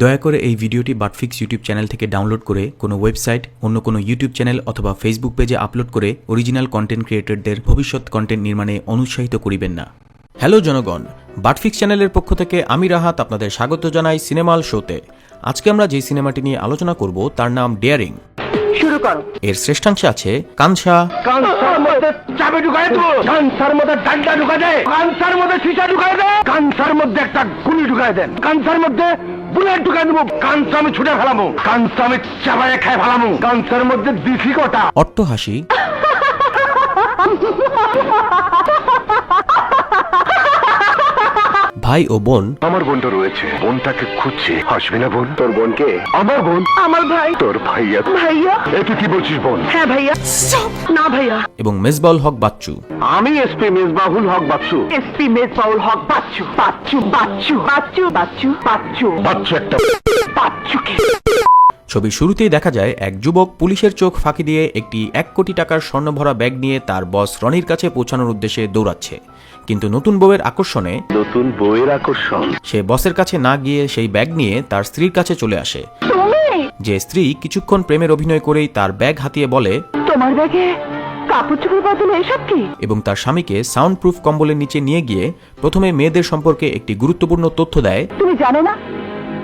দয়া করে এই ভিডিওটি বাটফিক্স ইউটিউব চ্যানেল থেকে ডাউনলোড করে কোনো ওয়েবসাইট অন্য কোনো ইউটিউব চ্যানেল অথবা ফেসবুক পেজে আপলোড করে অরিজিনাল কন্টেন্ট ক্রিয়েটরদের ভবিষ্যৎ কন্টেন্ট নির্মাণে অনুৎসাহিত করিবেন না। হ্যালো জনগণ বাটফিক্স চ্যানেলের পক্ষ থেকে আমি রাহাত আপনাদের স্বাগত জানাই সিনেমাল শোতে। আজকে আমরা যে সিনেমাটি নিয়ে আলোচনা করব তার নাম ডেয়ারিং শুরু করো। এর শ্রেষ্ঠাংশে আছে কানসা। কানসার মধ্যে চাবি ঢুকায় তো। কানসার মধ্যে ডান্ডা ঢুকায় দেয় কানসার মধ্যে সীসা ঢুকায় দেয় কানসার মধ্যে একটা গুলি ঢুকায় দেন। কানসার মধ্যে বুলেট ঢুকাই দেবো কানসা আমি ছুটে ফেলামো কানসা আমি চাবায় খাই ফেলামো কানসার মধ্যে দিফি কটা। অট্টহাসি। ভাই ও বোন। আমার বোনটা রয়েছে। বোনটাকে খুঁজছি। হাসবি না বোন? তোর বোনকে আমার বোন। আমার ভাই। তোর ভাইয়া। ভাইয়া। এ তুই কি বলছিস বোন? হ্যাঁ ভাইয়া। না ভাইয়া। এবং মেজবাউল হক বাচ্চু। আমি এসপি মিসবাহুল হক বাচ্চু। এসপি মেজবাউল হক বাচ্চু। বাচ্চু বাচ্চু বাচ্চু বাচ্চু বাচ্চু। বাচ্চু একটা বাচ্চু কি ছবির শুরুতেই দেখা যায় এক যুবক পুলিশের চোখ ফাঁকি দিয়ে একটি এক কোটি টাকার স্বর্ণভরা ব্যাগ নিয়ে তার বস রনির কাছে পৌঁছানোর উদ্দেশ্যে দৌড়াচ্ছে। কিন্তু নতুন বউয়ের আকর্ষণে নতুন বইয়ের আকর্ষণ। সে বসের কাছে না গিয়ে সেই ব্যাগ নিয়ে তার স্ত্রীর কাছে চলে আসে। যে স্ত্রী কিছুক্ষণ প্রেমের অভিনয় করেই তার ব্যাগ হাতিয়ে বলে তোমার ব্যাগে কাপড় চোপড় বদলে এসব কি? এবং তার স্বামীকে সাউন্ড প্রুফ কম্বলের নিচে নিয়ে গিয়ে প্রথমে মেয়েদের সম্পর্কে একটি গুরুত্বপূর্ণ তথ্য দেয়। তুমি জানো না?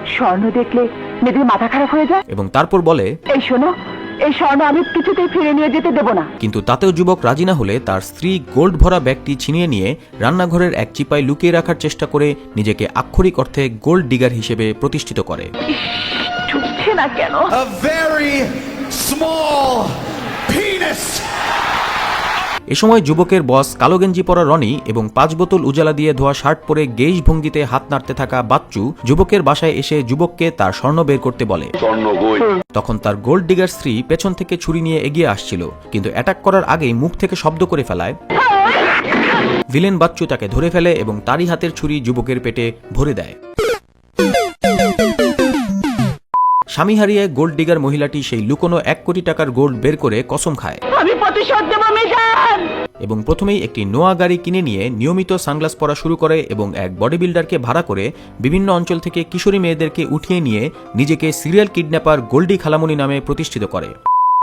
স্বর্ণ দেখলে মেয়েদের মাথা খারাপ হয়ে যায়? এবং তারপর বলে এই শোনো এই স্বর্ণ আমি কিছুতেই ফিরে নিয়ে যেতে দেবো না। কিন্তু তাতেও যুবক রাজি না হলে তার স্ত্রী গোল্ড ভরা ব্যাগটি ছিনিয়ে নিয়ে রান্নাঘরের এক চিপায় লুকিয়ে রাখার চেষ্টা করে নিজেকে আক্ষরিক অর্থে গোল্ড ডিগার হিসেবে প্রতিষ্ঠিত করে। ঢুকছে না কেন? A very small penis. এ সময় যুবকের বস কালো গেঞ্জি পরা রনি এবং পাঁচ বোতল উজালা দিয়ে ধোয়া শার্ট পরে গেইশ ভঙ্গিতে হাত নাড়তে থাকা বাচ্চু যুবকের বাসায় এসে যুবককে তার স্বর্ণ বের করতে বলে। তখন তার গোল্ড ডিগার স্ত্রী পেছন থেকে ছুরি নিয়ে এগিয়ে আসছিল কিন্তু অ্যাটাক করার আগেই মুখ থেকে শব্দ করে ফেলায়। ভিলেন বাচ্চু তাকে ধরে ফেলে এবং তারই হাতের ছুরি যুবকের পেটে ভরে দেয়। স্বামী হারিয়ে গোল্ড ডিগার মহিলাটি সেই লুকোনো এক কোটি টাকার গোল্ড বের করে কসম খায়। আমি প্রতিশোধ দেবো এবং প্রথমেই একটি নোয়া গাড়ি কিনে নিয়ে নিয়মিত সানগ্লাস পরা শুরু করে এবং এক বডি বিল্ডারকে ভাড়া করে বিভিন্ন অঞ্চল থেকে কিশোরী মেয়েদেরকে উঠিয়ে নিয়ে নিজেকে সিরিয়াল কিডন্যাপার গোল্ডি খালামণি নামে প্রতিষ্ঠিত করে।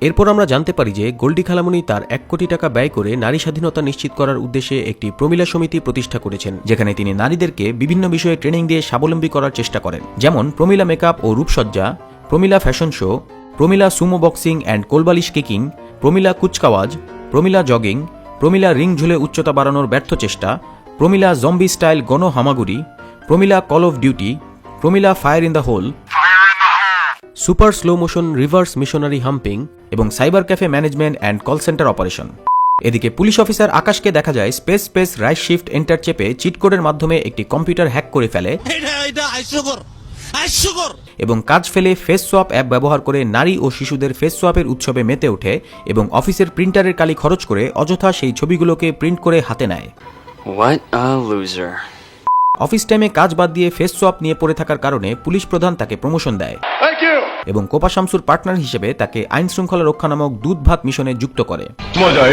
এরপর আমরা জানতে পারি যে গোল্ডি খালামণি তার এক কোটি টাকা ব্যয় করে নারী স্বাধীনতা নিশ্চিত করার উদ্দেশ্যে একটি প্রমিলা সমিতি প্রতিষ্ঠা করেছেন, যেখানে তিনি নারীদেরকে বিভিন্ন বিষয়ে ট্রেনিং দিয়ে স্বাবলম্বী করার চেষ্টা করেন। যেমন প্রমিলা মেকআপ ও রূপসজ্জা, প্রমিলা ফ্যাশন শো, প্রমিলা সুমো বক্সিং অ্যান্ড কোলবালিশ কিকিং, প্রমিলা কুচকাওয়াজ, প্রমিলা জগিং প্রমিলা রিং ঝুলে উচ্চতা বাড়ানোর ব্যর্থ চেষ্টা, প্রমিলা জম্বি স্টাইল গণ হামাগুড়ি, প্রমিলা call of duty Pramila fire in the hole super slow motion reverse missionary humping এবং cyber cafe management and call centre operation এদিকে পুলিশ অফিসার আকাশকে দেখা যায় space space right shift enter চেপে চিট কোডের মাধ্যমে একটি কম্পিউটার হ্যাক করে ফেলে। এবং কাজ ফেলে ফেস সোয়াপ অ্যাপ ব্যবহার করে নারী ও শিশুদের ফেস সোয়াপের উৎসবে মেতে ওঠে এবং অফিসের প্রিন্টারের কালি খরচ করে অযথা সেই ছবিগুলোকে প্রিন্ট করে হাতে নেয়। What a loser. অফিস টাইমে কাজ বাদ দিয়ে ফেস সোয়াপ নিয়ে পড়ে থাকার কারণে পুলিশ প্রধান তাকে প্রমোশন দেয়। এবং কোপা শামসুর পার্টনার হিসেবে তাকে আইন শৃঙ্খলা রক্ষা নামক দুধ ভাত মিশনে যুক্ত করে। মজা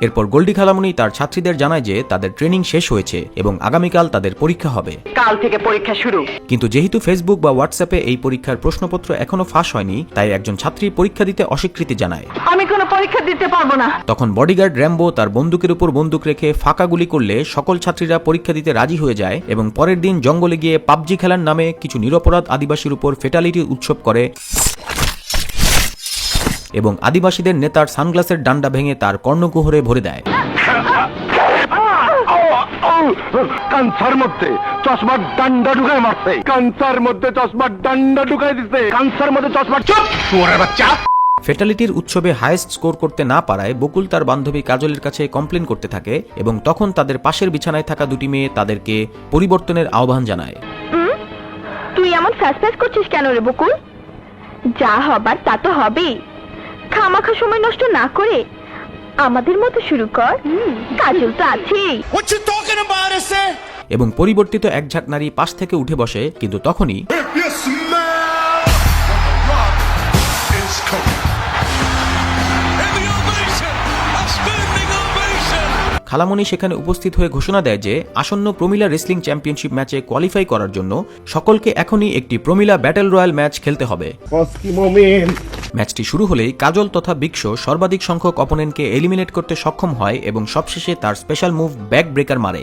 এরপর গোল্ডি খালামুনি তার ছাত্রীদের জানায় যে তাদের ট্রেনিং শেষ হয়েছে এবং আগামীকাল তাদের পরীক্ষা হবে। কাল থেকে পরীক্ষা শুরু। কিন্তু যেহেতু ফেসবুক বা হোয়াটসঅ্যাপে এই পরীক্ষার প্রশ্নপত্র এখনও ফাঁস হয়নি তাই একজন ছাত্রী পরীক্ষা দিতে অস্বীকৃতি জানায়। আমি কোনো পরীক্ষা দিতে পারব না। তখন বডিগার্ড র্যাম্বো তার বন্দুকের উপর বন্দুক রেখে ফাঁকা গুলি করলে সকল ছাত্রীরা পরীক্ষা দিতে রাজি হয়ে যায় এবং পরের দিন জঙ্গলে গিয়ে পাবজি খেলার নামে কিছু নিরপরাধ আদিবাসীর উপর ফেটালিটি উৎসব করে। এবং আদিবাসীদের নেতার সানগ্লাসের ডান্ডা ভেঙে তার কর্ণকুহরে ভরে দেয়। কানসার মধ্যে চশমার ডান্ডা ঢুকায় মারছে। কানসার মধ্যে চশমার ডান্ডা ঢুকাই দিছে। কানসার মধ্যে চশমার চুপ! বাচ্চা! ফেটালিটির উৎসবে হায়েস্ট স্কোর করতে না পারায় বকুল তার বান্ধবী কাজলের কাছে কমপ্লেন করতে থাকে এবং তখন তাদের পাশের বিছানায় থাকা দুটি মেয়ে তাদেরকে পরিবর্তনের আহ্বান জানায়। তুই এমন ফ্যাস করছিস কেন রে বকুল? যা হবার তা তো হবেই। খামাখা সময় নষ্ট না করে আমাদের মতো শুরু কর। কাজল তো আছেই। What you talking about, I এবং পরিবর্তিত এক ঝাঁক নারী পাশ থেকে উঠে বসে কিন্তু তখনই খালামণি সেখানে উপস্থিত হয়ে ঘোষণা দেয় যে আসন্ন প্রমিলা রেসলিং চ্যাম্পিয়নশিপ ম্যাচে কোয়ালিফাই করার জন্য সকলকে এখনই একটি প্রমিলা ব্যাটেল রয়্যাল ম্যাচ খেলতে হবে। ম্যাচটি শুরু হলেই কাজল তথা বিক্ষ সর্বাধিক সংখ্যক অপোনেন্টকে এলিমিনেট করতে সক্ষম হয় এবং সবশেষে তার স্পেশাল মুভ ব্যাক ব্রেকার মারে.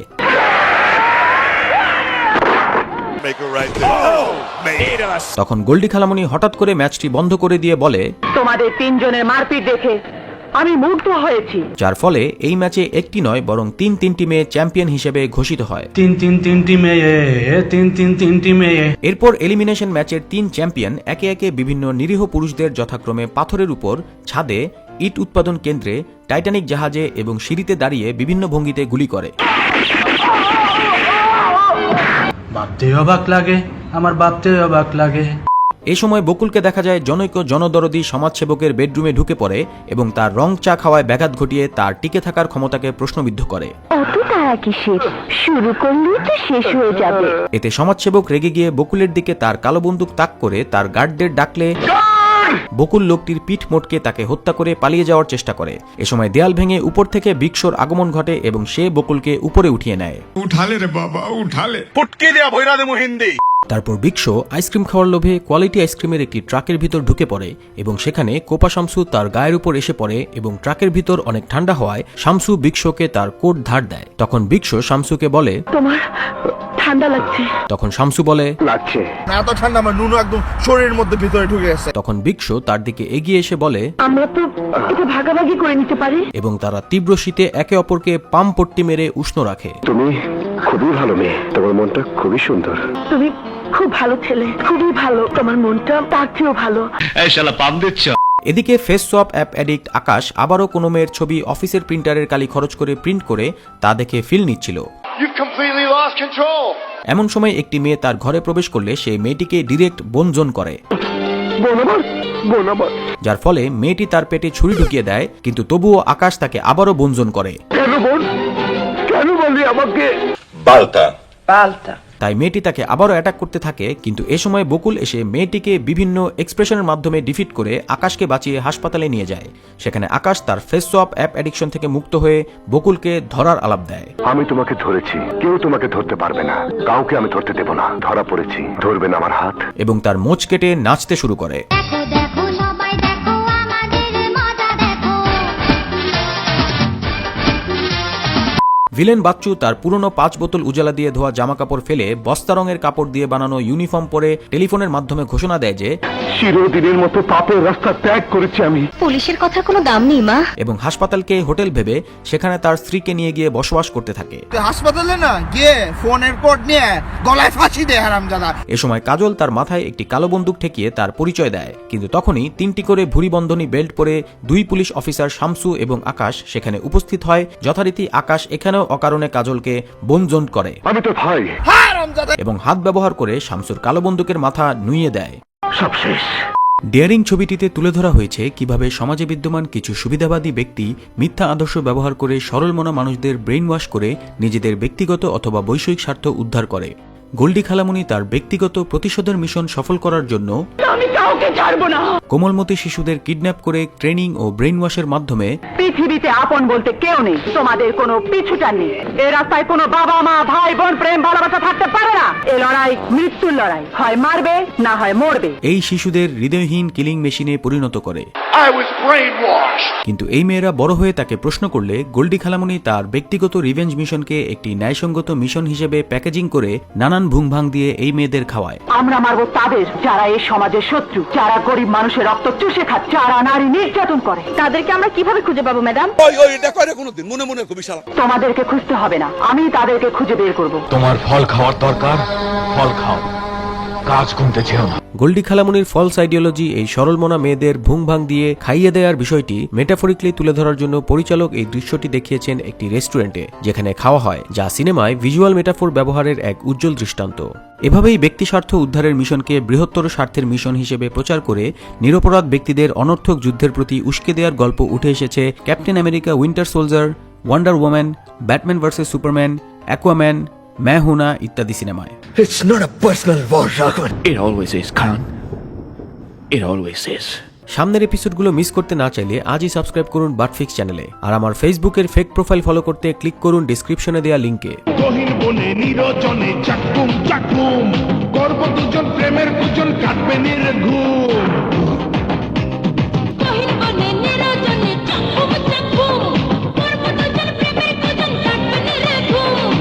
Oh, man. তখন গোল্ডি খালামণি হঠাৎ করে ম্যাচটি বন্ধ করে দিয়ে বলে তোমাদের তিনজনের মারপিট দেখে আমি মুগ্ধ হয়েছি। যার ফলে এই ম্যাচে একটি নয় বরং তিন তিনটি মেয়ে চ্যাম্পিয়ন হিসেবে ঘোষিত হয়। তিন তিন তিনটি মেয়ে তিন তিন তিনটি মেয়ে। এরপর এলিমিনেশন ম্যাচের তিন চ্যাম্পিয়ন একে একে বিভিন্ন নিরীহ পুরুষদের যথাক্রমে পাথরের উপর ছাদে ইট উৎপাদন কেন্দ্রে টাইটানিক জাহাজে এবং সিঁড়িতে দাঁড়িয়ে বিভিন্ন ভঙ্গিতে গুলি করে। ভাবতে অবাক লাগে আমার ভাবতে অবাক লাগে। এ সময় বকুলকে দেখা যায় জনৈক জনদরদি সমাজসেবকের বেডরুমে ঢুকে পড়ে এবং তার রং চা খাওয়ায় ব্যাঘাত ঘটিয়ে তার টিকে থাকার ক্ষমতাকে প্রশ্নবিদ্ধ করে। শুরু তো শেষ হয়ে যাবে। এতে সমাজসেবক রেগে গিয়ে বকুলের দিকে তার কালো বন্দুক তাক করে তার গার্ডদের ডাকলে বকুল লোকটির পিঠ মোটকে তাকে হত্যা করে পালিয়ে যাওয়ার চেষ্টা করে। এ সময় দেয়াল ভেঙে উপর থেকে বিক্ষোর আগমন ঘটে এবং সে বকুলকে উপরে উঠিয়ে নেয়। উঠালে রে বাবা উঠালে। পটকে দেয়া ভৈরা মহিন্দি। তারপর বিক্ষ আইসক্রিম খাওয়ার লোভে কোয়ালিটি আইসক্রিমের একটি ট্রাকের ভিতর ঢুকে পড়ে এবং সেখানে কোপা শামসু তার গায়ের উপর এসে পড়ে এবং ট্রাকের ভিতর অনেক ঠান্ডা হওয়ায় শামসু বিক্ষকে তার কোট ধার দেয়। তখন বিক্ষ শামসুকে বলে, তোমার ঠান্ডা লাগছে। তখন শামসু বলে লাগছে। এত ঠান্ডা আমার নুনু একদম শরীরের মধ্যে ভিতরে ঢুকে গেছে। তখন বিক্ষ তার দিকে এগিয়ে এসে বলে আমরা তো এটা ভাগাভাগি করে নিতে পারি। এবং তারা তীব্র শীতে একে অপরকে পাম পট্টি মেরে উষ্ণ রাখে। তুমি খুবই ভালো মেয়ে। তোমার মনটা খুবই সুন্দর। তুমি খুব ভালো ছেলে। খুবই ভালো। তোমার মনটা তার চেয়েও ভালো। এদিকে face swap app addict Akash আবারও কোনো মেয়ের ছবি অফিসের প্রিন্টারের কালি খরচ করে প্রিন্ট করে তা দেখে ফিল নিচ্ছিল। এমন সময় একটি মেয়ে তার ঘরে প্রবেশ করলে সে মেয়েটিকে ডিরেক্ট বনজন করে। যার ফলে মেয়েটি তার পেটে ছুরি ঢুকিয়ে দেয় কিন্তু তবুও আকাশ তাকে আবারও বনজন করে। কেন বোন? কেন বললি আমাকে? পাল্টা। তাই মেয়েটি তাকে আবারও অ্যাটাক করতে থাকে কিন্তু এ সময় বকুল এসে মেয়েটিকে বিভিন্ন এক্সপ্রেশনের মাধ্যমে ডিফিট করে আকাশকে বাঁচিয়ে হাসপাতালে নিয়ে যায়। সেখানে আকাশ তার ফেস সোয়াপ অ্যাপ অ্যাডিকশন থেকে মুক্ত হয়ে বকুলকে ধরার আলাপ দেয়। আমি তোমাকে ধরেছি। কেউ তোমাকে ধরতে পারবে না। কাউকে আমি ধরতে দেব না। ধরা পড়েছি। ধরবে না আমার হাত। এবং তার মোচ কেটে নাচতে শুরু করে। দেখো দেখো ভিলেন বাচ্চু তার পুরনো পাঁচ বোতল উজালা দিয়ে ধোয়া জামা কাপড় ফেলে বস্তা রঙের কাপড় দিয়ে বানানো ইউনিফর্ম পরে টেলিফোনের মাধ্যমে ঘোষণা দেয় যে চিরদিনের মতো পাপের রাস্তা ত্যাগ করেছি আমি। পুলিশের কথা কোনো দাম নেই মা। এবং হাসপাতালকে হোটেল ভেবে সেখানে তার স্ত্রীকে নিয়ে গিয়ে বসবাস করতে থাকে। হাসপাতালে না গিয়ে ফোনের কোড নিয়ে গলায় ফাঁসি দে হারামজাদা। এ সময় কাজল তার মাথায় একটি কালো বন্দুক ঠেকিয়ে তার পরিচয় দেয় কিন্তু তখনই তিনটি করে ভুরিবন্ধনী বেল্ট পরে দুই পুলিশ অফিসার শামসু এবং আকাশ সেখানে উপস্থিত হয়। যথারীতি আকাশ এখানেও অকারণে কাজলকে বনজন করে। আমি তো ভাই। এবং হাত ব্যবহার করে শামসুর কালো বন্দুকের মাথা নুইয়ে দেয়। সব শেষ। ডেয়ারিং ছবিটিতে তুলে ধরা হয়েছে কীভাবে সমাজে বিদ্যমান কিছু সুবিধাবাদী ব্যক্তি মিথ্যা আদর্শ ব্যবহার করে সরল মনা মানুষদের ব্রেইন ওয়াশ করে নিজেদের ব্যক্তিগত অথবা বৈষয়িক স্বার্থ উদ্ধার করে। গোল্ডি খালামুনি তার ব্যক্তিগত প্রতিশোধের মিশন সফল করার জন্য আমি কাউকে ছাড়বো না। কোমলমতি শিশুদের কিডন্যাপ করে ট্রেনিং ও ব্রেইন ওয়াশের মাধ্যমে পৃথিবীতে আপন বলতে কেউ নেই। তোমাদের কোনো পিছুটান নেই। এ রাস্তায় কোনো বাবা মা ভাই বোন প্রেম ভালোবাসা থাকতে পারে না। এ লড়াই মৃত্যুর লড়াই। হয় মারবে না হয় মরবে। এই শিশুদের হৃদয়হীন কিলিং মেশিনে পরিণত করে। I was brainwashed. কিন্তু এই মেয়েরা বড় হয়ে তাকে প্রশ্ন করলে গোল্ডি খালামুনি তার ব্যক্তিগত রিভেঞ্জ মিশনকে একটি ন্যায়সঙ্গত মিশন হিসেবে প্যাকেজিং করে নানান ভুংভাং দিয়ে এই মেয়েদের খাওয়ায়। আমরা মারবো তাদের যারা এই সমাজের শত্রু যারা গরিব মানুষের রক্ত চুষে খাচ্ছে যারা নারী নির্যাতন করে। তাদেরকে আমরা কীভাবে খুঁজে পাবো ম্যাডাম? ওই ওই দেখো রে কোনোদিন মনে মনে কবি শালা তোমাদেরকে খুঁজতে হবে না আমি তাদেরকে খুঁজে বের করব। তোমার ফল খাওয়ার দরকার ফল খাও। কাজ কমতে চেও না। গোল্ডি খালামুনির ফলস আইডিওলজি এই সরলমনা মেয়েদের ভুংভাং দিয়ে খাইয়ে দেওয়ার বিষয়টি মেটাফরিকলি তুলে ধরার জন্য পরিচালক এই দৃশ্যটি দেখিয়েছেন একটি রেস্টুরেন্টে যেখানে খাওয়া হয়, যা সিনেমায় ভিজুয়াল মেটাফোর ব্যবহারের এক উজ্জ্বল দৃষ্টান্ত। এভাবেই ব্যক্তি স্বার্থ উদ্ধারের মিশনকে বৃহত্তর স্বার্থের মিশন হিসেবে প্রচার করে নিরপরাধ ব্যক্তিদের অনর্থক যুদ্ধের প্রতি উস্কে দেওয়ার গল্প উঠে এসেছে captain America winter soldier wonder woman Batman versus Superman Aquaman ম্যাহুনা ইত্যাদি সিনেমায় It's not a personal war, Raghavan. It always is, Khan. It always is. সামনের এপিসোডগুলো মিস করতে না চাইলে আজই সাবস্ক্রাইব করুন বাটফিক্স চ্যানেলে আর আমার ফেসবুকের ফেক প্রোফাইল ফলো করতে ক্লিক করুন ডিসক্রিপশনে দেওয়া লিঙ্কে গহীন বনে নিরজনে চাকুম চাকুম গর্ব দুজন প্রেমের কাটবে নির্ঘুম